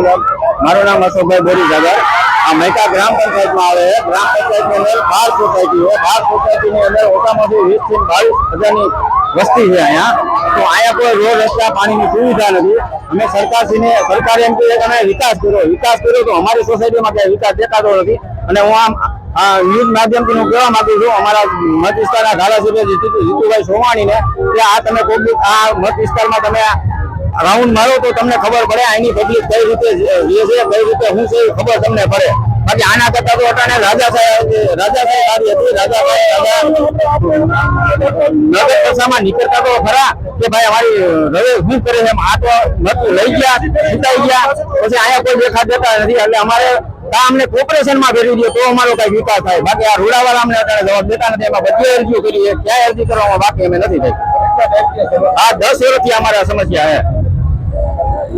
રઘુરામ મારું નામ અશોકભાઈ બોરી સાગર આ મહેતા ગ્રામ પંચાયતમાં આવે ગ્રામ પંચાયતની અંદર બાર સોસાયટી છે. બાર સોસાયટીની અંદર ઓછામાંથી વીસથી બાવીસ હજારની વસ્તી છે અહીંયા. તો અહીંયા કોઈ રોડ, રસ્તા, પાણીની સુવિધા નથી. અમે સરકારશ્રીને, સરકારે એમ કહે કે અમે વિકાસ કર્યો. વિકાસ કર્યો તો અમારી સોસાયટીમાં ક્યાંય વિકાસ દેખાતો નથી. અને હું આમ, આ ન્યૂઝ માધ્યમથી હું કહેવા માંગુ છું, અમારા મત વિસ્તારના ધારાસભ્ય જીતુભાઈ સોવાણીને કે આ તમે કોઈ આ મત વિસ્તારમાં તમે રાઉન્ડ મારો તો તમને ખબર પડે, આની પબ્લિક કઈ રીતે રહે છે, કઈ રીતે, હું છે ખબર તમને પડે. બાકી આના કરતા તો અટાણે રાજા સાહેબ રાજા સાહેબ સારી હતી, રાજા સાહેબ નીકળતા તો ખરા કે ભાઈ અમારી રવે શું કરે છે આ તો નતું, લઈ ગયા, જીતાઈ ગયા. પછી અહીંયા કોઈ દેખા દેતા નથી, એટલે અમારે અમને કોર્પોરેશનમાં ફેરવી દે, તો અમારો કઈ વિકાસ થાય. બાકી આ રૂડાવાળા અમને અત્યારે જવાબ દેતા નથી, એમાં બધી અરજીઓ કરી ક્યાંય અરજી કરવામાં બાકી અમે નથી થઈ. આ દસ વર્ષથી અમારે સમસ્યા છે.